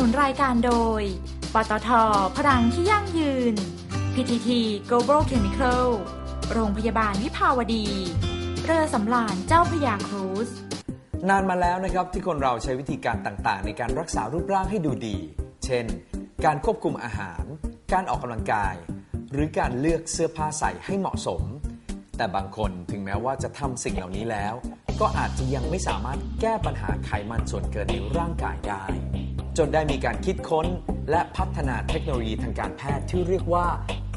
นุนรายการโดย ปตท พลังที่ยั่งยืน PTT Global Chemical โรงพยาบาลวิภาวดี เรือสำราญเจ้าพยาครูซนานมาแล้วนะครับที่คนเราใช้วิธีการต่างๆ ในการรักษารูปร่างให้ดูดี เช่น การควบคุมอาหาร การออกกำลังกาย หรือการเลือกเสื้อผ้าใส่ให้เหมาะสม แต่บางคนถึงแม้ว่าจะทำสิ่งเหล่านี้แล้ว ก็อาจจะยังไม่สามารถแก้ปัญหาไขมันส่วนเกินในร่างกายได้ จนได้มีการคิดค้น และพัฒนาเทคโนโลยีทางการแพทย์ที่เรียกว่า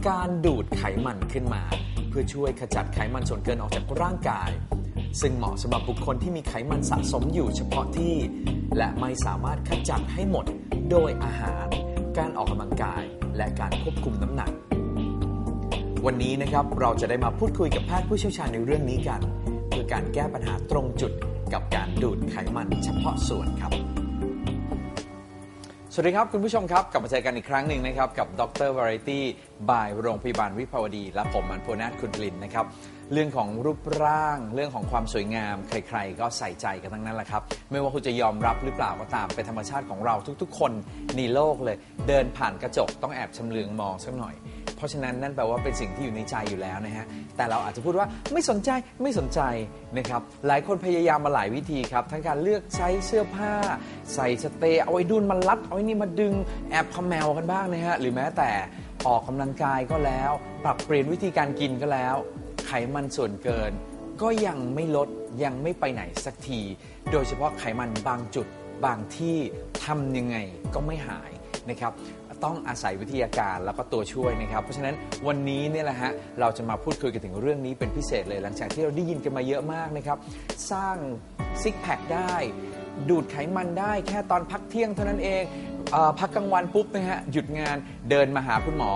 การดูดไขมันขึ้นมา เพื่อช่วยขจัดไขมันส่วนเกินออกจากร่างกาย ซึ่งเหมาะสำหรับบุคคลที่มีไขมันสะสมอยู่เฉพาะที่ และไม่สามารถขจัดให้หมดโดยอาหาร การออกกำลังกาย และการควบคุมน้ำหนัก วันนี้นะครับเราจะได้มาพูดคุยกับแพทย์ผู้เชี่ยวชาญในเรื่องนี้กัน เพื่อการแก้ปัญหาตรงจุดกับการดูดไขมันเฉพาะส่วนครับ สวัสดีครับ คุณผู้ชมครับกลับมาเจอกันอีกครั้งหนึ่งนะครับ กับดร Variety by โรงพยาบาลวิภาวดี และผมมันโพนาถคุณปลินนะครับ เรื่องของรูปร่าง เรื่องของความสวยงาม ใครๆ ก็ใส่ใจกันทั้งนั้นแหละครับ ไม่ว่าคุณจะยอมรับหรือเปล่าก็ตามเป็นธรรมชาติของเราทุกๆ คนในโลกเลย เดินผ่านกระจกต้องแอบชำเลืองมองสักหน่อย เพราะฉะนั้นนั่นแปลว่าเป็นสิ่งที่อยู่ในใจอยู่แล้วนะฮะ แต่เราอาจจะพูดว่าไม่สนใจไม่สนใจนะครับ หลายคนพยายามมาหลายวิธีครับ ทั้งการเลือกใช้เสื้อผ้า ใส่สเตย์เอาไว้ดุนมารัด เอาไว้นี่มาดึงแอบคอมแมวกันบ้างนะฮะ หรือแม้แต่ออกกำลังกายก็แล้ว ปรับเปลี่ยนวิธีการกินก็แล้ว ไขมันส่วนเกิน ก็ยังไม่ลดยังไม่ไปไหนสักที โดยเฉพาะไขมันบางจุดบางที่ทำยังไงก็ไม่หายนะครับ ต้องอาศัยวิทยาการแล้วก็ตัวช่วยนะครับ เพราะฉะนั้นวันนี้เนี่ยแหละฮะเราจะมาพูดคุยกันถึงเรื่องนี้เป็นพิเศษเลยหลังจากที่เราได้ยินกันมาเยอะมากนะครับ สร้างซิกแพคได้ ดูดไขมันได้แค่ตอนพักเที่ยงเท่านั้นเองเออพักกลางวันปุ๊บนะฮะหยุดงานเดินมาหาคุณหมอ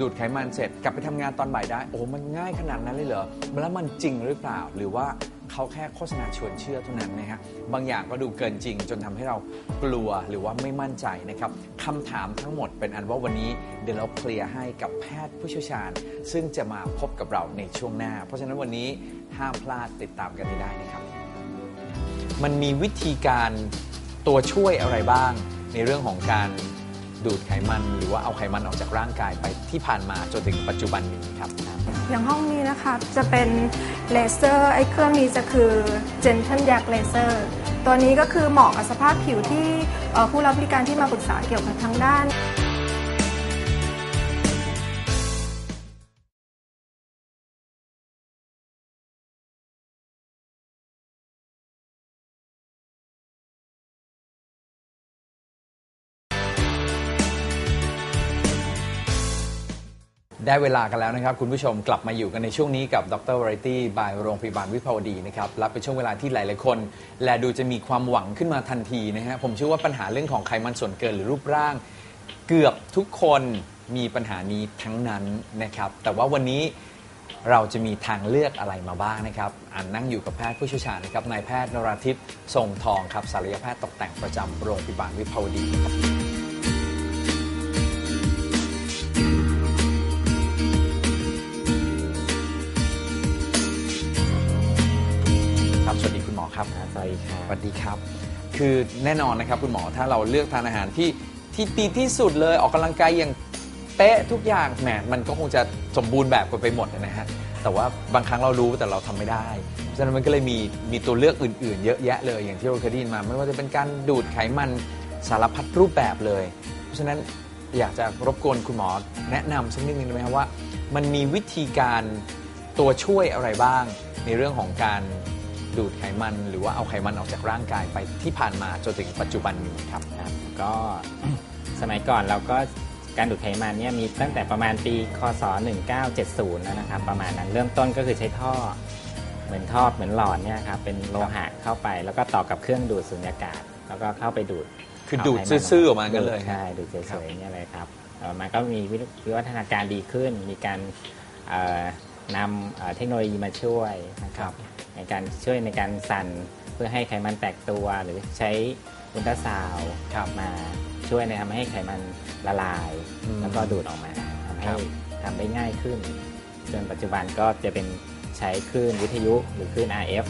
ดูดไขมันเสร็จกลับไปทำงานตอนบ่ายได้ โอ้มันง่ายขนาดนั้นเลยเหรอแล้วมันจริงหรือเปล่าหรือว่า เขาแค่โฆษณาชวนเชื่อเท่านั้นนะฮะบางอย่างก็ดูเกินจริง จนทำให้เรากลัวหรือว่าไม่มั่นใจนะครับคำถามทั้งหมดเป็นอันว่าวันนี้เดี๋ยวเราเคลียร์ให้กับแพทย์ผู้เชี่ยวชาญ ซึ่งจะมาพบกับเราในช่วงหน้า เพราะฉะนั้นวันนี้ห้ามพลาดติดตามกันให้ได้นะครับ มันมีวิธีการตัวช่วยอะไรบ้างในเรื่องของการ ดูดไขมันหรือว่าเอาไขมันออกจากร่างกายไปที่ผ่านมาจนถึงปัจจุบันนี้ครับ อย่างห้องนี้นะคะจะเป็นเลเซอร์ไอ้เครื่องนี้จะคือ Gentle Yak Laser ตัวนี้ก็คือเหมาะกับสภาพผิวที่ผู้รับบริการที่มาปรึกษาเกี่ยวกับทางด้าน ได้เวลากันแล้วนะครับ คุณผู้ชมกลับมาอยู่กันในช่วงนี้กับดร Variety by โรงพยาบาลวิภาวดีนะครับและเป็นช่วงเวลาที่หลาย ๆ คน และดูจะมีความหวังขึ้นมาทันทีนะฮะผมเชื่อว่าปัญหาเรื่องของไขมันส่วนเกินหรือรูปร่าง เกือบทุกคนมีปัญหานี้ทั้งนั้นนะครับ แต่ว่าวันนี้เราจะมีทางเลือกอะไรมาบ้างนะครับอ่านนั่งอยู่กับแพทย์ผู้เชี่ยวชาญนะครับนายแพทย์นราทิพย์ทรงทองครับศัลยแพทย์ตกแต่งประจำโรงพยาบาลวิภาวดี สวัสดีครับ คือแน่นอนนะครับคุณหมอถ้าเราเลือกทานอาหารที่ที่ดีที่สุดเลยออกกำลังกายอย่างเป๊ะทุกอย่างแหมมันก็คงจะสมบูรณ์แบบกันไปหมดนะฮะแต่ว่าบางครั้งเรารู้แต่เราทำไม่ได้เพราะฉะนั้นมันก็เลยมีมีตัวเลือกอื่น ๆ เยอะแยะเลยอย่างที่เราเคยได้ยินมา ไม่ว่าจะเป็นการดูดไขมันสารพัดรูปแบบเลย เพราะฉะนั้นอยากจะรบกวนคุณหมอแนะนำสักนิดนึงได้ไหมครับว่า มันมีวิธีการตัวช่วยอะไรบ้าง ในเรื่องของการ ดูดไขมันหรือว่าเอาไขมันออกจากร่างกายไปที่ผ่านมาจนถึงปัจจุบันนี้ครับครับก็สมัยก่อนเราก็การดูดไขมันเนี่ยมีตั้งแต่ประมาณปีคศ 1970 แล้วนะครับ ประมาณนั้นเริ่มต้นก็คือใช้ท่อ เหมือนท่อเหมือนหลอดเนี่ยครับเป็นโลหะเข้าไป แล้วก็ต่อกับเครื่องดูดสุญญากาศ แล้วก็เข้าไปดูดคือดูดซื่อๆออกมากันเลยใช่ดูดเฉยๆเนี่ยเลยครับต่อมาก็มีวิวัฒนาการดีขึ้น มีการเอ่อนำเอ่อเทคโนโลยีมาช่วยนะครับ ในการช่วยในการสั่นเพื่อให้ไขมันแตกตัวหรือใช้อุลตราซาวด์ครับมาช่วยในทำให้ไขมันละลาย อืมแล้วก็ดูดออกมาทำคให้รับ ทำได้ง่ายขึ้น จนปัจจุบันก็จะเป็นใช้คลื่นวิทยุหรือคลื่น RF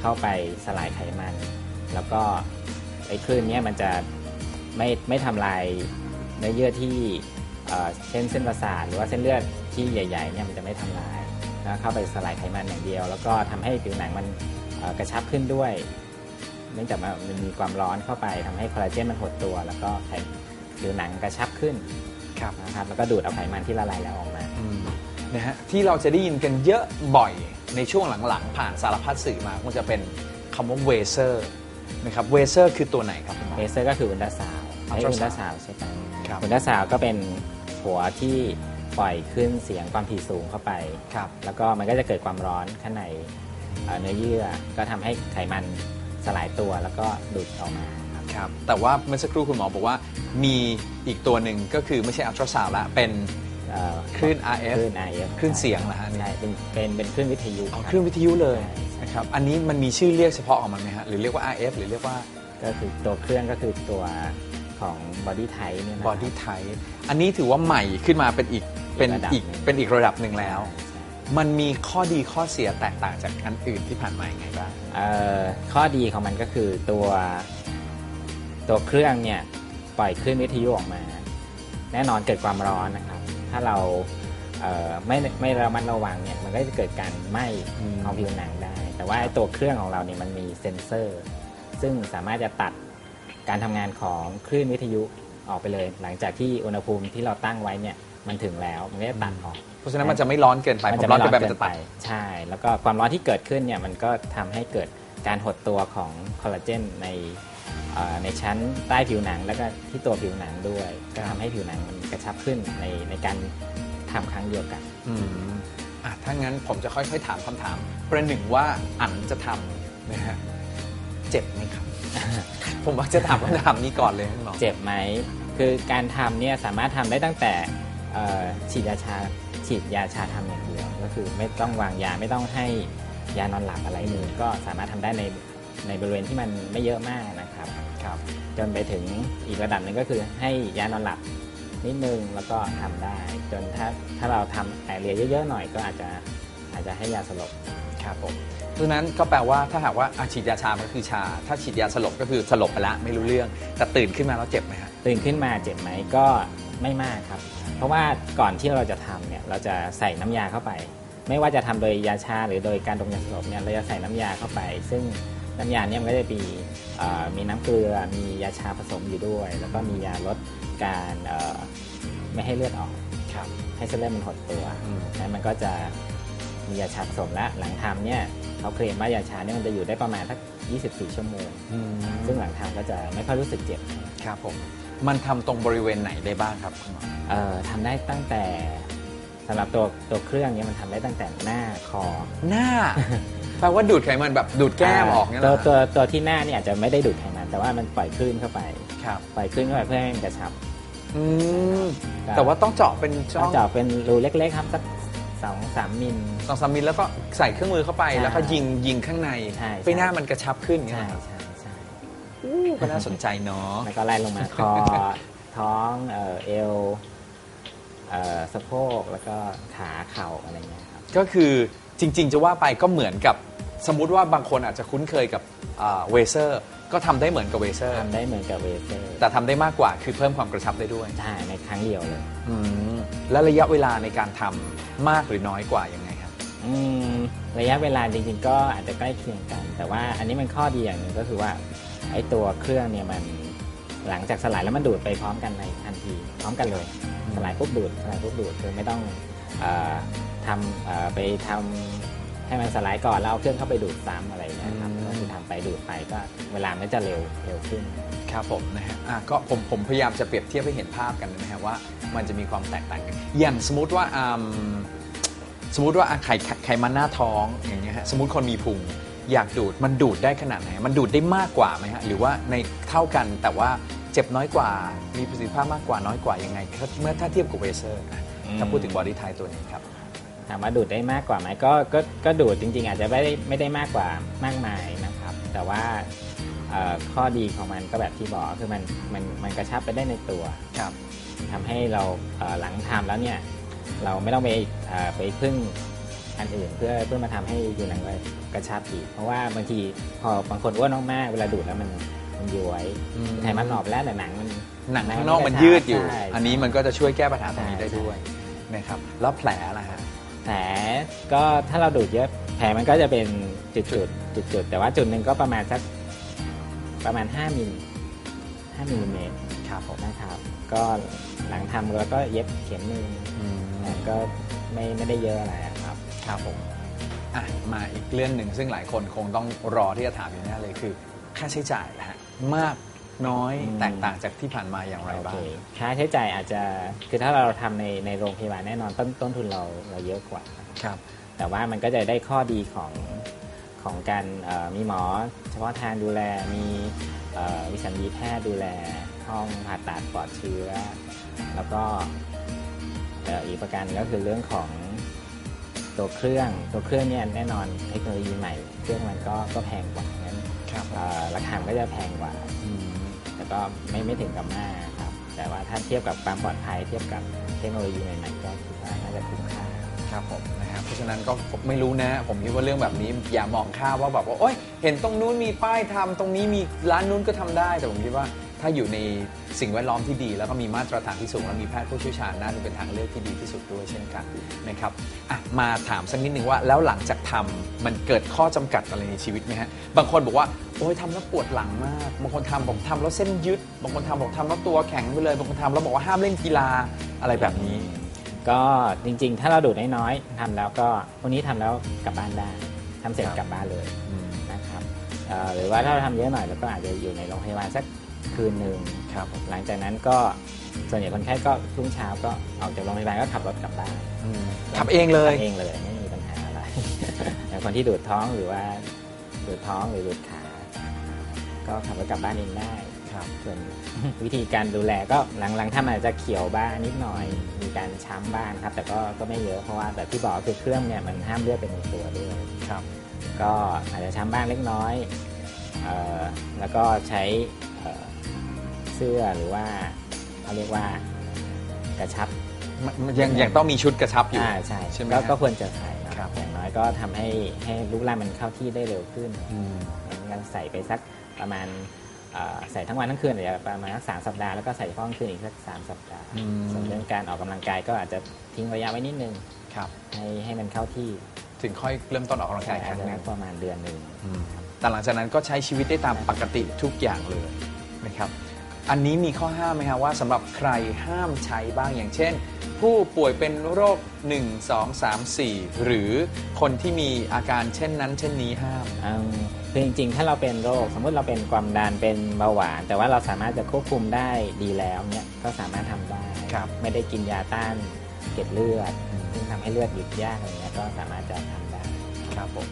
เข้าไปสลายไขมัน แล้วก็ไอ้คลื่นเนี้ยมันจะไม่ไม่ทำลายเนื้อเยื่อที่เอ่อเช่นเส้นประสาทหรือว่าเส้นเลือดที่ใหญ่ๆเนี่ยมันจะไม่ทำลาย แล้วเข้าไปสลายไขมันอย่างเดียว แล้วก็ทำให้ผิวหนังมันเอ่อกระชับขึ้นด้วย เนื่องจากว่ามันมีความร้อนเข้าไปทำให้คอลลาเจนมันหดตัว แล้วก็ไขผิวหนังกระชับขึ้นครับนะครับแล้วก็ดูดเอาไขมันที่ละลายแล้วออกมาอืมนะฮะที่เราจะได้ยินกันเยอะบ่อยในช่วงหลังๆ ผ่านสารพัดสื่อมาคงจะเป็นคำว่าเวเซอร์นะครับเวเซอร์คือตัวไหนครับคุณหมอเลเซอร์ก็คืออุลตราซาวด์ใช้ Ultrasound อุลตราซาวด์ใช่ไหมครับอุลตราซาวด์ก็เป็นหัวที่ ปล่อยขึ้นเสียงความถี่สูงเข้าไป ครับ แล้วก็มันก็จะเกิดความร้อนข้างในเอ่อเนื้อเยื่อ ก็ทำให้ไขมันสลายตัวแล้วก็ดูดออกมาครับ ครับแต่ว่าเมื่อสักครู่คุณหมอบอกว่ามีอีกตัวหนึ่งก็คือไม่ใช่อัลตราซาวด์ละเป็น เอ่อคลื่น RF คลื่น RF คลื่นเสียงเหรอฮะนี่ ใช่เป็นเป็นเป็นคลื่นวิทยุเอารับเครื่องวิทยุเลยใช่ใช่นะครับอันนี้มันมีชื่อเรียกเฉพาะของมันไหมฮะหรือเรียกว่า RF หรือเรียกว่า ก็คือตัวเครื่องก็คือตัวของ body type เนี่ยนะ body type อันนี้ถือว่าใหม่ขึ้นมาเป็นอีก เป็นระดับอีกหนึ่งเป็นอีกระดับหนึ่งแล้วใช่ใช่มันมีข้อดีข้อเสียแตกต่างจากอันอื่นที่ผ่านมายังไงบ้าง เอ่อข้อดีของมันก็คือตัวตัวเครื่องเนี่ยปล่อยคลื่นวิทยุออกมา แน่นอนเกิดความร้อนนะครับ ถ้าเราเอ่อไม่ไม่ระมัดระวังเนี่ยมันก็จะเกิดการไหม้อืม ของผิวหนังได้ แต่ว่าไอ้ตัวเครื่องของเราเนี่ยมันมีเซ็นเซอร์ ซึ่งสามารถจะตัดการทำงานของคลื่นวิทยุออกไปเลย หลังจากที่อุณหภูมิที่เราตั้งไว้เนี่ย มันถึงแล้วมันก็จะตัดออก เพราะฉะนั้นมันจะไม่ร้อนเกินไปมันพจะอร้ไม่อนร้อนเกินไปมันเกินจะไปตัด ใช่ แล้วก็ความร้อนที่เกิดขึ้นเนี่ยมันก็ทำให้เกิดการหดตัวของคอลลาเจนในเอ่อในชั้นใต้ผิวหนังแล้วก็ที่ตัวผิวหนังด้วย ก็ทำให้ผิวหนังมันกระชับขึ้นในในการทำครั้งเดียวกันอืมอะถ้างั้นผมจะค่อยๆถามคำถาม ประหนึ่งว่าอันจะทำนะฮะเจ็บไหมครับ ผมว่าจะถามคำถามนี้ก่อนเลยคุณหมอเจ็บไหมคือการทำเนี่ยสามารถทำได้ตั้งแต่เอ่อ ฉีดยาชาฉีดยาชาทำอย่างเดียวก็คือไม่ต้องวางยาไม่ต้องให้ยานอนหลับอะไรเลยก็สามารถทำได้ในในบริเวณที่มันไม่เยอะมากนะครับครับจนไปถึงอีกระดับหนึ่งก็คือให้ยานอนหลับนิดนึงแล้วก็ทำได้ จนถ้าถ้าเราทำแอเรียเยอะๆหน่อยก็อาจจะอาจจะให้ยาสลบครับผมเพราะฉะนั้นก็แปลว่าถ้าหากว่าอะฉีดยาชามันก็คือชา ถ้าฉีดยาสลบก็คือสลบไปละไม่รู้เรื่องแต่ตื่นขึ้นมาแล้วเจ็บไหมฮะตื่นขึ้นมาเจ็บไหมก็ ไม่มากครับ เพราะว่าก่อนที่เราจะทำเนี่ยเราจะใส่น้ำยาเข้าไป ไม่ว่าจะทำโดยยาชาหรือโดยการดมยาสลบเนี่ยเราจะใส่น้ำยาเข้าไป ซึ่งน้ำยาเนี่ยมันก็จะมีเอ่อมีน้ำเกลือมียาชาผสมอยู่ด้วย แล้วก็มียาลดการเอ่อไม่ให้เลือดออกครับให้เส้นเลือดมันหดตัวอืมนั้นมันก็จะมียาชาผสมและหลังทำเนี่ยเขาเคลมว่ายาชาเนี่ยมันจะอยู่ได้ประมาณสัก 24 ชั่วโมงอืมซึ่งหลังทำก็จะไม่ค่อยรู้สึกเจ็บ ครับผม มันทำตรงบริเวณไหนได้บ้างครับคุณหมอเอ่อทำได้ตั้งแต่สำหรับตัวตัวเครื่องเนี้มันทำได้ตั้งแต่หน้าคอหน้า แปลว่าดูดไขมันแบบดูดแก้มออกเนี่ยตัวเหรอตัวตัวที่หน้าเนี่ยอาจจะไม่ได้ดูดไขมันแต่ว่ามันปล่อยคลื่นเข้าไป ครับปล่อยคลื่นเข้าไปเพื่อให้มันกระชับอืมครับแต่ว่าต้องเจาะเป็นช่ต้อองงเจาะเป็นรูเล็กๆครับสักสองสามมิล สองสามมิลแล้วก็ใส่เครื่องมือเข้าไป ใช่แล้วก็ยิงยิงข้างในใช่ไปหน้ามันกระชับขึ้นอย่างเงี้ใช่ยเหรอใช่ใช่ อู้ก็น่าสนใจเนาะ แล้วก็ไล่ลงมาคอ ท้องเอ่อเอวเอ่อสะโพกแล้วก็ขาเข่าอะไรเงี้ยครับ ก็คือจริง ๆ จะว่าไปก็เหมือนกับสมมุติว่าบางคนอาจจะคุ้นเคยกับเวเซอร์ ก็ทำได้เหมือนกับเวเซอร์ ทำได้เหมือนกับเวเซอร์แต่ทำได้มากกว่าคือเพิ่มความกระชับได้ด้วยใช่ในครั้งเดียวเลย อืมและระยะเวลาในการทำมากหรือน้อยกว่ายังไงครับ อืมระยะเวลาจริงๆก็อาจจะใกล้เคียงกัน แต่ว่าอันนี้มันข้อดีอย่างหนึ่งก็คือว่า ไอ้ตัวเครื่องเนี่ยมันหลังจากสลายแล้วมันดูดไปพร้อมกันในทันที พร้อมกันเลยอืมสลายปุ๊บดูด สลายปุ๊บดูดคือไม่ต้องเออทำเอ่อไปทำให้มันสลายก่อนแล้วเอาเครื่องเข้าไปดูดซ้ำอะไรอย่างเงี้ยครับก็คือทำไปดูดไปก็เวลามันจะเร็วเร็วขึ้นครับผมนะฮะอะก็ผมผมพยายามจะเปรียบเทียบให้เห็นภาพกันนะฮะว่ามันจะมีความแตกต่างกัน อย่างสมมติว่าอืมสมมติว่าอะไขไขไขมันหน้าท้องอย่างเงี้ยฮะสมมติคนมีพุง อยากดูดมันดูดได้ขนาดไหน มันดูดได้มากกว่าไหมฮะ หรือว่าในเท่ากันแต่ว่าเจ็บน้อยกว่า มีประสิทธิภาพมากกว่าน้อยกว่ายังไงครับเมื่อถ้าเทียบกับเวเซอร์อะถ้าพูดถึงบอดี้ไทตัวนี้ครับถามว่าดูดได้มากกว่าไหมก็ก็ก็ดูดจริง ๆ อาจจะไม่ได้ไม่ได้มากกว่ามากมายนะครับ แต่ว่าเอ่อข้อดีของมันก็แบบที่บอกคือมันมันมันกระชับไปได้ในตัวครับทำให้เราเอ่อหลังทำแล้วเนี่ยเราไม่ต้องไปเอ่อไปพึ่งอันอื่นเพื่อเพื่อมาทำให้ผิวหนังเรา กระชับอีกเพราะว่าบางทีพอบางคนอ้วนมากๆเวลาดูดแล้วมันมันย้วยอืมไขมันหนอบแล้วแต่หนังมันหนังหนังข้างนอกมันมันกระชับยืดอยู่ใช่อันนี้มันก็จะช่วยแก้ปัญหาตรงนี้ใช่ได้ด้วยนะครับแล้วแผลล่ะฮะแผลก็ถ้าเราดูดเยอะแผลมันก็จะเป็นจุดๆจุดๆแต่ว่าจุดหนึ่งก็ประมาณสักประมาณ 5มิล5มิลลิเมตรครับผมนะครับ ก็หลังทำแล้วก็เย็บเข็มหนึ่งอืมแต่ก็ไม่ไม่ได้เยอะอะไรอะครับครับผม อะมาอีกเรื่องหนึ่งซึ่งหลายคนคงต้องรอที่จะถามอยู่แน่เลยคือ ค่าใช้จ่ายนะฮะมากน้อยอืมแตกต่างจากที่ผ่านมาอย่างไรโอบ้าเคงค่าใช้จ่ายอาจจะคือถ้าเราทำในในโรงพยาบาลแน่นอนต้นต้นทุนเราเราเยอะกว่าครับ แต่ว่ามันก็จะได้ข้อดีของของการเอ่อมีหมอ เฉพาะทางดูแลมีเอ่อวิสัญญีแพทย์ดูแลห้องผ่าตัดปลอดเชื้อ แล้วก็เอ่ออีกประการหนึ่งก็คือเรื่องของ ตัวเครื่องตัวเครื่องเนี่ยแน่นอนเทคโนโลยีใหม่ เครื่องมันก็ก็แพงกว่างั้นครับเอ่อราคามันก็จะแพงกว่าอืมแต่ก็ไม่ไม่ถึงกับมากครับ แต่ว่าถ้าเทียบกับความปลอดภัยเทียบกับเทคโนโลยีใหม่ๆก็คิดว่าน่าจะคุ้มค่า ครับผมนะครับเพราะฉะนั้นก็ผมไม่รู้นะ ผมคิดว่าเรื่องแบบนี้อย่ามองข้ามว่าแบบว่าโอ๊ยเห็นตรงนู้นมีป้ายทำตรงนี้มีร้านนู้นก็ทำได้แต่ผมคิดว่า ถ้าอยู่ในสิ่งแวดล้อมที่ดี แล้วก็มีมาตรฐานที่สูง และมีแพทย์ผู้เชี่ยวชาญน่าจะเป็นทางเลือกที่ดีที่สุดด้วยเช่นกันนะครับอะมาถามสักนิดนึงว่าแล้วหลังจากทำมันเกิดข้อจำกัดอะไรในชีวิตไหมฮะบางคนบอกว่าโอ้ยทำแล้วปวดหลังมากบางคนทำบอกทำแล้วเส้นยึดบางคนทำบอกทำแล้วตัวแข็งไปเลยบางคนทำแล้วบอกว่าห้ามเล่นกีฬาอะไรแบบนี้ ก็จริงๆ ถ้าเราดูดน้อยๆทำแล้วก็วันนี้ทำแล้วกลับบ้านได้ทำเสร็จกลับบ้านเลยนะครับหรือว่าถ้าเราทำเยอะหน่อยเราก็อาจจะอยู่ในโรงพยาบาลสัก คืนหนึ่งครับผมหลังจากนั้นก็ส่วนใหญ่คนไข้ก็รุ่งเช้าก็ออกจากโรงพยาบาลก็ขับรถกลับบ้านอืมทำเองเลยทำเองเลยไม่มีปัญหาอะไรอย่างคนที่ดูดท้องหรือว่าดูดท้องหรือดูดขา ก็ขับรถกลับบ้านเองได้ครับส่วนวิธีการดูแลก็หลังๆถ้ามันอาจจะเขียวบ้างนิดหน่อย มีการช้ำบ้างครับ แต่ก็ก็ไม่เยอะเพราะว่าแบบที่บอกคือเครื่องเนี่ยมันห้ามเลือดเป็นในตัวด้วยครับ ก็อาจจะช้ำบ้างเล็กน้อยเอ่อแล้วก็ใช้ เอ่อเสื้อหรือว่าเขาเรียกว่ากระชับมันมันยังยังต้องมีชุดกระชับอยู่อ่าใช่ใช่ไหมก็ฮะก็ควรจะใส่นะครับอย่างน้อยก็ทำให้ให้ลูกล่างมันเข้าที่ได้เร็วขึ้นอืมงั้นใส่ไปสักประมาณเอ่อใส่ทั้งวันทั้งคืนอาจจะประมาณสักสามสัปดาห์แล้วก็ใส่เฉพาะกลางคืนอีกสักสามสัปดาห์อืมส่วนเรื่องการออกกำลังกายก็อาจจะทิ้งระยะไว้นิดนึงครับให้ให้มันเข้าที่ ถึงค่อยเริ่มต้นออกกำลังกายคอารั้จงจะหนึนังกประมาณเดือนหนึ่งอืมแต่หลังจากนั้นก็ใช้ชีวิตได้ตามปกติทุกอย่างเลยนะครับ อันนี้มีข้อห้ามไหมครับว่าสำหรับใครห้ามใช้บ้างอย่างเช่น ผู้ป่วยเป็นโรค 1 2 3 4 หรือคนที่มีอาการเช่นนั้น เช่นนี้ห้าม อืมคือจริงๆ ถ้าเราเป็นโรค สมมุติเราเป็นความดันเป็นเบาหวาน แต่ว่าเราสามารถจะควบคุมได้ดีแล้วเนี่ยก็สามารถทำได้ ครับ ไม่ได้กินยาต้านเกล็ดเลือดอืมซึ่งทำให้เลือดหยุดยากอะไรเงี้ยก็สามารถจะทำได้ ครับผม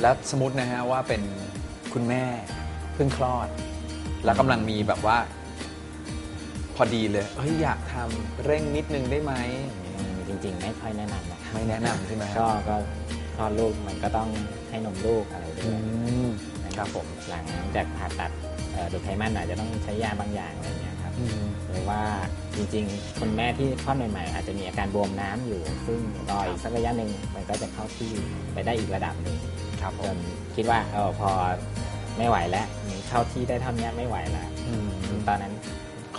แล้วสมมตินะฮะว่าเป็นคุณแม่เพิ่งคลอด แล้วกำลังมีแบบว่าพ อดีเลยเฮ้ยอยากทำเร่งนิดนึงได้ไหมอย่างนี้อืมจริงๆ ไม่ค่อยแนะนำนะครับไม่แนะนำใช่ไหมก็ก็คลอดลูกมันก็ต้องให้นมลูกอะไรด้อืวยม นะครับผมหลังจากผ่าตัดเอ่อดูดไขมันอาจจะต้องใช้ยาบางอย่างอะไรเงี้ยครับอืม หรือว่าจริงๆคุณแม่ที่คลอดใหม่ๆ อาจจะมีอาการบวมน้ำอยู่ ซึ่งรออีกสักระยะหนึ่งมันก็จะเข้าที่ไปได้อีกระดับหนึ่ง ครับผจมนคิดว่าเออพอไม่ไหวแล้วมันเข้าที่ได้เท่านี้ไม่ไหวแล้วอืมตอนนั้น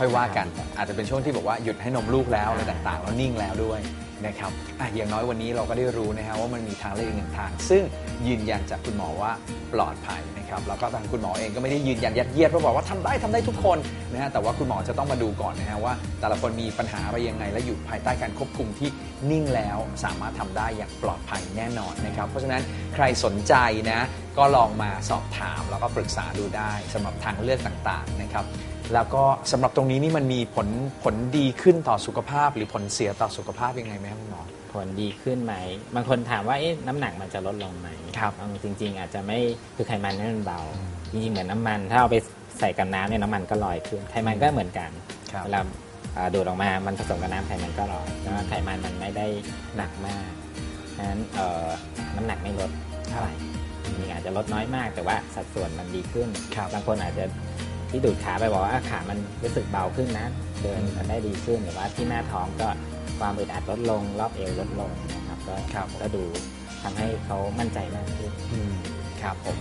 ค่อยว่ากัน อาจจะเป็นช่วงที่บอกว่าหยุดให้นมลูกแล้วอะไรต่างๆ แล้วนิ่งแล้วด้วยนะครับอะอย่างน้อยวันนี้เราก็ได้รู้นะฮะว่ามันมีทางเลือกอีกหนึ่งทาง ซึ่งยืนยันจากคุณหมอว่าปลอดภัยนะครับแล้วก็ทางคุณหมอเองก็ไม่ได้ยืนยันยัดเยียดเพราะบอกว่าทำได้ทำได้ทุกคนนะฮะแต่ว่าคุณหมอจะต้องมาดูก่อนนะฮะว่า แต่ละคนมีปัญหาอะไรยังไง และอยู่ภายใต้การควบคุมที่นิ่งแล้วสามารถทำได้อย่างปลอดภัยแน่นอนนะครับเพราะฉะนั้นใครสนใจนะก็ลองมาสอบถามแล้วก็ปรึกษาดูได้สำหรับทางเลือกต่างๆนะครับ แล้วก็สำหรับตรงนี้นี่มันมีผลผลดีขึ้นต่อสุขภาพ หรือผลเสียต่อสุขภาพยังไงไหมครับคุณหมอ ผลดีขึ้นไหม บางคนถามว่าเอ๊ะน้ำหนักมันจะลดลงไหมครับเอาจริง ๆ อาจจะไม่คือไขมันนี่มันเบา จริงๆเหมือนน้ำมัน ถ้าเอาไปใส่กับน้ำเนี่ยน้ำมันก็ลอยขึ้น ไขมันก็เหมือนกันครับ เวลาอ่าดูดออกมา มันผสมกับน้ำไขมันก็ลอยแต่ว่าไขมันมันไม่ได้หนักมากฉะนั้นเอ่อน้ำหนักไม่ลดเท่าไหร่จริงๆอาจจะลดน้อยมาก แต่ว่าสัดส่วนมันดีขึ้น ครับ บางคนอาจจะ ที่ดูดขาไปบอกว่าอะขามันรู้สึกเบาขึ้นนะ เดินกันได้ดีขึ้นหรือว่าที่หน้าท้องก็ความอึดอัดลดลง รอบเอวลดลงนะครับก็ครับก็ดูทำให้เขามั่นใจมากขึ้นอืมครับผม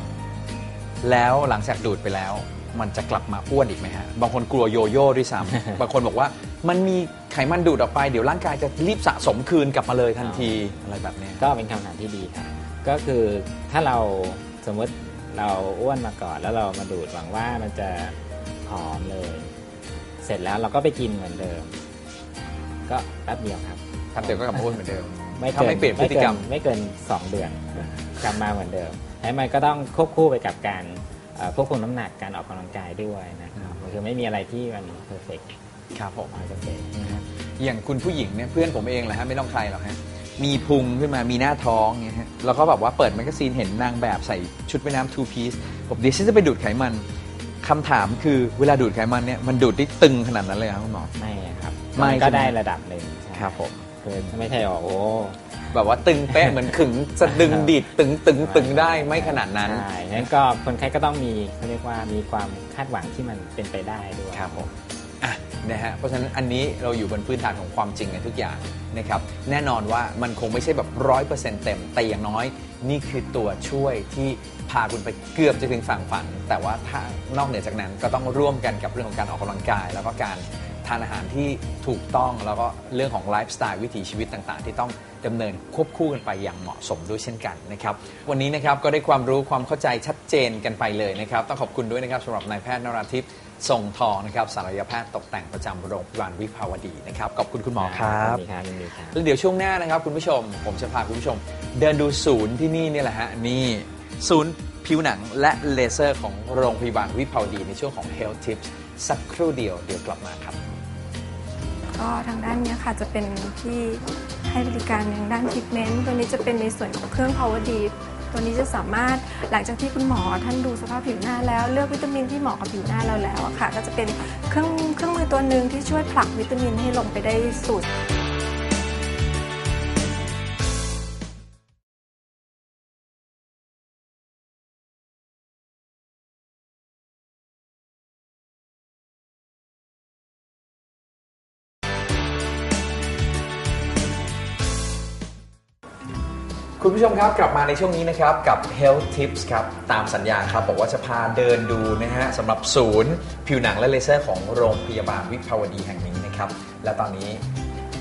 แล้วหลังจากดูดไปแล้ว มันจะกลับมาอ้วนอีกไหมฮะบางคนกลัวโยโย่ด้วยซ้ำบางคนบอกว่ามันมีไขมันดูดออกไปเดี๋ยวร่างกายจะรีบสะสมคืนกลับมาเลยทันทีอะไรแบบเนี้ยก็เป็นคำถามที่ดีครับก็คือถ้าเราสมมติ เราอ้วนมาก่อนแล้วเรามาดูดหวังว่ามันจะผอมเลย เสร็จแล้วเราก็ไปกินเหมือนเดิม ก็แป๊บเดียวครับครับเดี๋ยวก็กลับมาอ้วนเหมือนเดิม ไม่ถ้าเกินไม่เปลี่ยนพฤติกรรม ไม่เกินสองเดือนกลับมาเหมือนเดิมแล้วมันก็ต้องควบคู่ไปกับการเอ่อควบคุมน้ำหนักการออกกำลังกายด้วยนะครับคือไม่มีอะไรที่มันเพอร์เฟกต์ครับผมร้อยเปอร์เซ็นต์นะฮะอย่างคุณผู้หญิงเนี่ยเพื่อนผมเองแหละฮะไม่ต้องใครหรอกฮะ มีพุงขึ้นมามีหน้าท้องเนี่ยฮะแล้วก็แบบว่าเปิดแมกกาซีนเห็นนางแบบใส่ชุดว่ายน้ำ two piece บอกเดี๋ยวฉันจะไปดูดไขมันคำถามคือเวลาดูดไขมันเนี่ยมันดูดได้ตึงขนาดนั้นเลยครับคุณหมอ ไม่ครับไม่นก็ใช่ไหม ได้ระดับหนึ่งใช่ครับผมคือไม่ใช่ว่าโอ้แบบว่าตึงเป๊ะเหมือนขึงจะดึงดีดตึงตึงตึงได้ไม่ขนาดนั้น ใช่งั้นก็คนไข้ก็ต้องมีเขาเรียกว่ามีความคาดหวังที่มันเป็นไปได้ด้วยครับผมอะ นะฮะเพราะฉะนั้นอันนี้เราอยู่บนพื้นฐานของความจริงกันทุกอย่างนะครับแน่นอนว่ามันคงไม่ใช่แบบร้อยเปอร์เซ็นต์เต็มแต่อย่างน้อย นี่คือตัวช่วยที่พาคุณไปเกือบจะถึงฝั่งฝัน แต่ว่าถ้านอกเหนือจากนั้นก็ต้องร่วมกันกับเรื่องของการออกกำลังกาย แล้วก็การทานอาหารที่ถูกต้องแล้วก็เรื่องของไลฟ์สไตล์วิถีชีวิตต่างๆ ที่ต้องดำเนินควบคู่กันไปอย่างเหมาะสมด้วยเช่นกันนะครับวันนี้นะครับก็ได้ความรู้ความเข้าใจชัดเจนกันไปเลยนะครับต้องขอบคุณด้วยนะครับสำหรับนายแพทย์นราทิพ ย์ทรงทองนะครับศัลยแพทย์ตกแต่งประจำโรงพยาบาลวิภาวดีนะครับขอบคุณคุณหมอครับยินดีครับยินดีครับแล้วเดี๋ยวช่วงหน้านะครับ คุณผู้ชม ผมจะพาคุณผู้ชม เดินดูศูนย์ที่นี่นี่แหละฮะนี่ ศูนย์ผิวหนังและเลเซอร์ของโรงพยาบาลวิภาวดีในช่วงของ Health Tips สักครู่เดียวเดี๋ยวกลับมาครับ ก็ทางด้านเนี้ยค่ะจะเป็นที่ให้บริการทางด้านทรีทเมนต์ตัวนี้จะเป็นในส่วนของเครื่อง power deep ตัวนี้จะสามารถหลังจากที่คุณหมอท่านดูสภาพผิวหน้าแล้วเลือกวิตามินที่เหมาะกับผิวหน้าเราแล้วอะค่ะ ก็จะเป็นเครื่องเครื่องมือตัวหนึ่งที่ช่วยผลักวิตามินให้ลงไปได้สุด ผู้ชมครับกลับมาในช่วงนี้นะครับกับ Health Tips ครับตามสัญญาครับบอกว่าจะพาเดินดูนะฮะสำหรับศูนย์ ผิวหนังและเลเซอร์ของโรงพยาบาลวิภาวดีแห่งนี้นะครับ และตอนนี้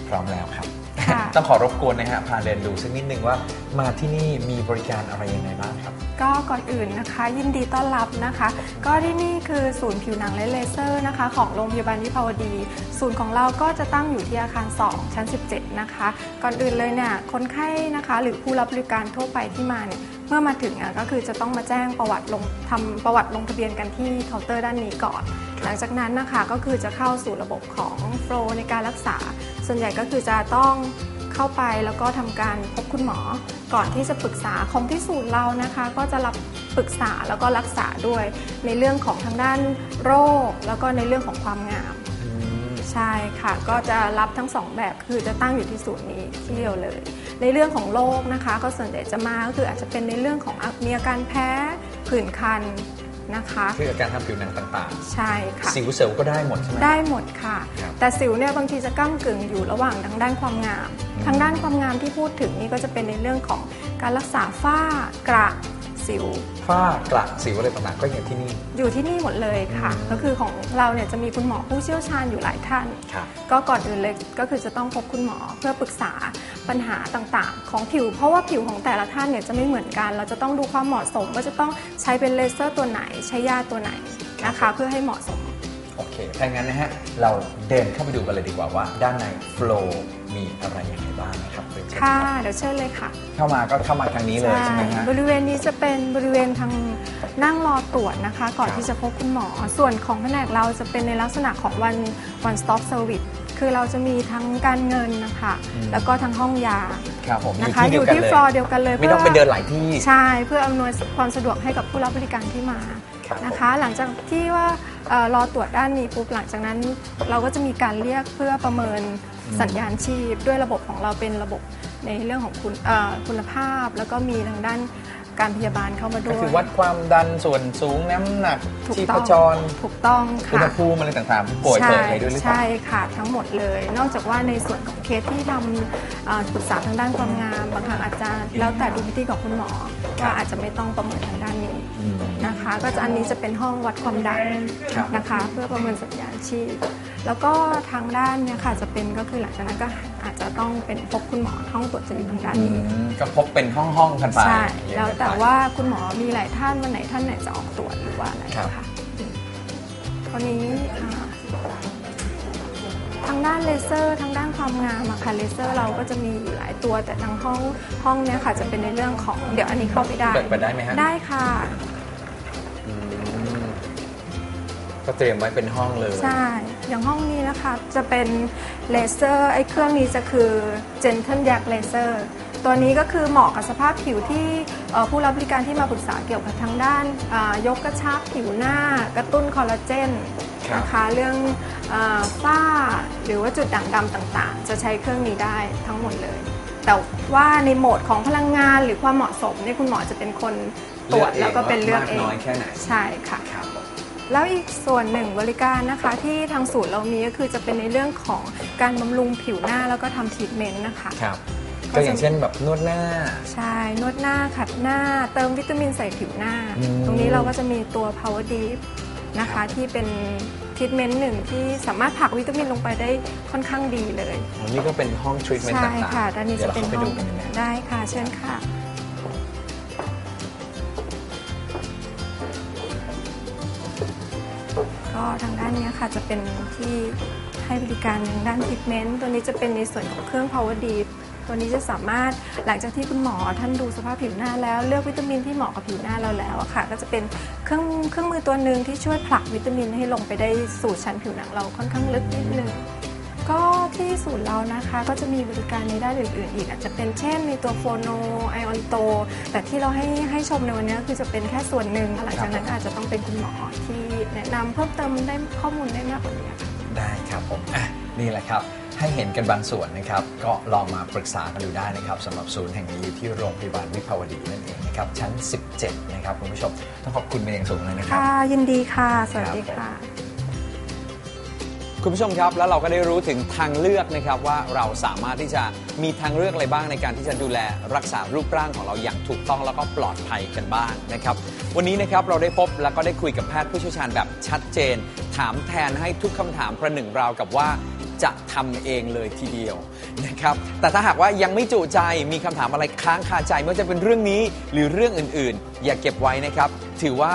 พร้อมแล้วครับ ค่ะต้องขอรบกวนนะฮะพาเดินดูสักนิดนึงว่ามาที่นี่มีบริการอะไรยังไงบ้างครับ ก็ก่อนอื่นนะคะ ยินดีต้อนรับนะคะ ก็ที่นี่คือศูนย์ผิวหนังและเลเซอร์นะคะ ของโรงพยาบาลวิภาวดี ศูนย์ของเราก็จะตั้งอยู่ที่อาคาร 2 ชั้น 17 นะคะ ก่อนอื่นเลยเนี่ยคนไข้นะคะ หรือผู้รับบริการทั่วไปที่มาเนี่ยเมื่อมาถึงอะก็คือจะต้องมาแจ้งประวัติลงทำประวัติลงทะเบียนกันที่เคาน์เตอร์ด้านนี้ก่อน หลังจากนั้นนะคะก็คือจะเข้าสู่ระบบของโฟลในการรักษา ส่วนใหญ่ก็คือจะต้องเข้าไปแล้วก็ทำการพบคุณหมอ ก่อนที่จะปรึกษาของที่ศูนย์เรานะคะ ก็จะรับปรึกษาแล้วก็รักษาด้วยในเรื่องของทางด้านโรค แล้วก็ในเรื่องของความงาม ใช่ค่ะ ก็จะรับทั้งสองแบบคือจะตั้งอยู่ที่ศูนย์นี้ที่เดียวเลย ในเรื่องของโรคนะคะ ก็ส่วนใหญ่จะมาก็คืออาจจะเป็นในเรื่องของมีอาการแพ้ผื่นคัน นะคะคืออาการทางผิวหนังต่างใช่ค่ะ ๆ สิวเซลล์ก็ได้หมดใช่ไหม ได้หมดค่ะ ครับแต่สิวเนี่ยบางทีจะก้ากึ่งอยู่ระหว่างทางด้านความงาม ทางด้านความงามที่พูดถึงนี่ก็จะเป็นในเรื่องของการรักษาฝ้ากระสิว ฝ้ากระสิวอะไรต่างๆก็อย่างที่นี่ อยู่ที่นี่หมดเลยค่ะอืมก็คือของเราเนี่ยจะมีคุณหมอผู้เชี่ยวชาญอยู่หลายท่าน ครับ ก็ก่อนอื่นเลยก็คือจะต้องพบคุณหมอเพื่อปรึกษาปัญหาต่างๆ ของผิว เพราะว่าผิวของแต่ละท่านเนี่ยจะไม่เหมือนกัน เราจะต้องดูความเหมาะสมว่าจะต้องใช้เป็นเลเซอร์ตัวไหน ใช้ยาตัวไหนนะคะ เพื่อให้เหมาะสม โอเค ถ้างั้นนะฮะ เราเดินเข้าไปดูกันเลยดีกว่าว่า ด้านในโฟล์ มีอะไรยังไงบ้างนะครับเรียนเชิญค่ะรับเดี๋ยวเชิญเลยค่ะเข้ามาก็เข้ามาทางนี้เลยใช่ไหมฮะ บริเวณนี้จะเป็นบริเวณทางนั่งรอตรวจนะคะ ก่อนครับ ที่จะพบคุณหมอ ส่วนของแผนกเราจะเป็นในลักษณะของ one one stop service คือเราจะมีทั้งการเงินนะคะ แล้วก็ทั้งห้องยา ครับผมนะคะอยู่อยู่ที่ที่เดียวฟลอกัร์เดียวกันเลยไม่ต้องไปเดินหลายที่ ใช่เพื่ออำนวยความสะดวกให้กับผู้รับบริการที่มาครับผม นะคะ หลังจากที่ว่าเอ่อรอตรวจด้านนี้ปุ๊บหลังจากนั้น เราก็จะมีการเรียกเพื่อประเมิน สัญญาณชีพด้วยระบบของเราเป็นระบบในเรื่องของคุณเอ่อคุณภาพ แล้วก็มีทางด้านการพยาบาลเข้ามาก็ด้วยคือวัดความดันส่วนสูงน้ำหนักถูกชีต้พองจรถูกต้องอุณหค่ะภูมิอะไรต่างๆผู้ป่วยใช่เปิดอะไรด้วยหรือเปล่าใช่ค่ะทั้งหมดเลย นอกจากว่าในส่วนของเคสที่ทำเอ่อปรึกษาทางด้านความงามบางครั้งอาจจะแล้วแต่ดูพิธีของคุณหมอว่าอาจจะไม่ต้องประเมินทางด้านนี้อืมนะคะ ก็จะอันนี้จะเป็นห้องวัดความดันครับนะคะ เพื่อประเมินสัญญาณชีพ แล้วก็ทางด้านเนี่ยค่ะจะเป็นก็คือหลังจากนั้นก็อาจจะต้องเป็นพบคุณหมอห้องตรวจจะอยู่ทางด้านอืนี้ มก็พบเป็นห้องห้องๆกันไปใช่เรียงแล้วกันไปแต่ว่าคุณหมอมีหลายท่านวันไหนท่านไหนจะออกตรวจหรือว่าอะไรครับค่ะคราวนี้อ่าทางด้านเลเซอร์ทางด้านความงามอะค่ะเลเซอร์เราก็จะมีอยู่หลายตัวแต่ทางห้องห้องเนี้ยค่ะจะเป็นในเรื่องของเดี๋ยวอันนี้เข้าไปได้ เปิดเปิดได้ไหมฮะ ได้ค่ะ ก็เตรียมไว้เป็นห้องเลย ใช่ อย่างห้องนี้นะคะจะเป็นเลเซอร์ไอ้เครื่องนี้จะคือ Gentle Yak Laser ตัวนี้ก็คือเหมาะกับสภาพผิวที่เอ่อผู้รับบริการที่มาปรึกษาเกี่ยวกับทางด้านอ่ายกกระชับผิวหน้ากระตุ้นคอลลาเจนครับนะคะเรื่องอาฝ้าหรือว่าจุดด่างดำต่างๆ จะใช้เครื่องนี้ได้ทั้งหมดเลย แต่ว่าในโหมดของพลังงานหรือความเหมาะสมเนี่ยคุณหมอจะเป็นคนตรวจแล้วก็เป็นเลือกเองมากน้อยแค่ไหนใช่ค่ะครับผม แล้วอีกส่วนหนึ่งบริการนะคะที่ทางศูนย์เรามีก็คือจะเป็นในเรื่องของการบำรุงผิวหน้าแล้วก็ทำทรีทเมนต์นะคะ ครับ ก็ก็จะอย่างเช่นแบบนวดหน้า ใช่ นวดหน้าขัดหน้า เติมวิตามินใส่ผิวหน้า อืม ตรงนี้เราก็จะมีตัว Power Deep นะคะที่เป็นทรีทเมนต์หนึ่งที่สามารถผลักวิตามินลงไปได้ค่อนข้างดีเลยอ๋อนี่ก็เป็นห้องทรีทเมนต์ใช่ต่างๆค่ะด้านนี้เดี๋ยจะวเราเป็นเข้าไปห้อดูงกันนะได้ค่ะ เชิญค่ะ ก็ทางด้านนี้ค่ะจะเป็นที่ให้บริการทางด้านทิทเมนต์ตัวนี้จะเป็นในส่วนของเครื่อง Power Deep ตัวนี้จะสามารถหลังจากที่คุณหมอท่านดูสภาพผิวหน้าแล้วเลือกวิตามินที่เหมาะกับผิวหน้าเราแล้วอะค่ะ ก็จะเป็นเครื่องเครื่องมือตัวหนึ่งที่ช่วยผลักวิตามินให้ลงไปได้สู่ชั้นผิวหนังเราค่อนข้างลึกนิดนึง ก็ที่ศูนย์เรานะคะก็จะมีบริการในด้านอื่นๆอีกอาจจะเป็นเช่นมีตัวโฟโนไอออนโต แต่ที่เราให้ให้ชมในวันนี้คือจะเป็นแค่ส่วนหนึ่งหลังจากนั้นก็อาจจะต้องเป็นคุณหมอที่แนะนำเพิ่มเติมได้ข้อมูลได้มากกว่านี้ค่ะ ได้ครับผมอะนี่แหละครับ ให้เห็นกันบางส่วนนะครับ ก็ลองมาปรึกษากันดูได้นะครับสำหรับศูนย์แห่งนี้อยู่ที่โรงพยาบาลวิภาวดีนั่นเองนะครับ ชั้น 17 นะครับคุณผู้ชม ต้องขอบคุณเป็นอย่างสูงเลยนะครับ ค่ะยินดีค่ะ สวัสดีค่ะ คุณผู้ชมครับแล้วเราก็ได้รู้ถึงทางเลือกนะครับว่าเราสามารถที่จะมีทางเลือกอะไรบ้างในการที่จะดูแลรักษารูปร่างของเราอย่างถูกต้องแล้วก็ปลอดภัยกันบ้างนะครับวันนี้นะครับเราได้พบแล้วก็ได้คุยกับแพทย์ผู้เชี่ยวชาญแบบชัดเจน ถามแทนให้ทุกคำถามประหนึ่งราวกับว่าจะทำเองเลยทีเดียวนะครับ แต่ถ้าหากว่ายังไม่จุใจ มีคำถามอะไรค้างคาใจไม่ว่าจะเป็นเรื่องนี้หรือเรื่องอื่นๆ อย่าเก็บไว้นะครับ ถือว่า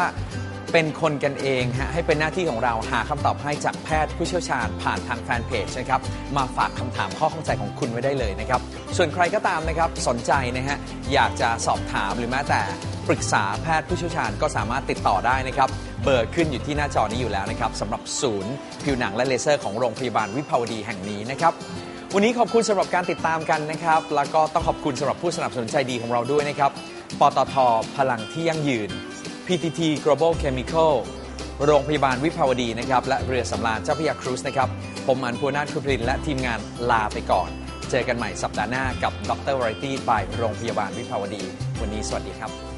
เป็นคนกันเองฮะให้เป็นหน้าที่ของเราหาคำตอบให้จากแพทย์ผู้เชี่ยวชาญผ่านทางแฟนเพจนะครับมาฝากคำถามข้อข้องใจของคุณไว้ได้เลยนะครับ ส่วนใครก็ตามนะครับสนใจนะฮะอยากจะสอบถามหรือแม้แต่ปรึกษาแพทย์ผู้เชี่ยวชาญก็สามารถติดต่อได้นะครับ เบอร์ขึ้นอยู่ที่หน้าจอนี้อยู่แล้วนะครับสำหรับศูนย์ผิวหนังและเลเซอร์ของโรงพยาบาลวิภาวดีแห่งนี้นะครับ วันนี้ขอบคุณสำหรับการติดตามกันนะครับ แล้วก็ต้องขอบคุณสำหรับผู้สนับสนุนใจดีของเราด้วยนะครับ ปตทพลังที่ยั่งยืน PTT Global Chemical โรงพยาบาลวิภาวดีนะครับ และเรือสำราญเจ้าพระยาครูซนะครับ ผมอันภูนาถคุปรินและทีมงานลาไปก่อน เจอกันใหม่สัปดาห์หน้ากับดรวาไรตี้บายโรงพยาบาลวิภาวดี วันนี้สวัสดีครับ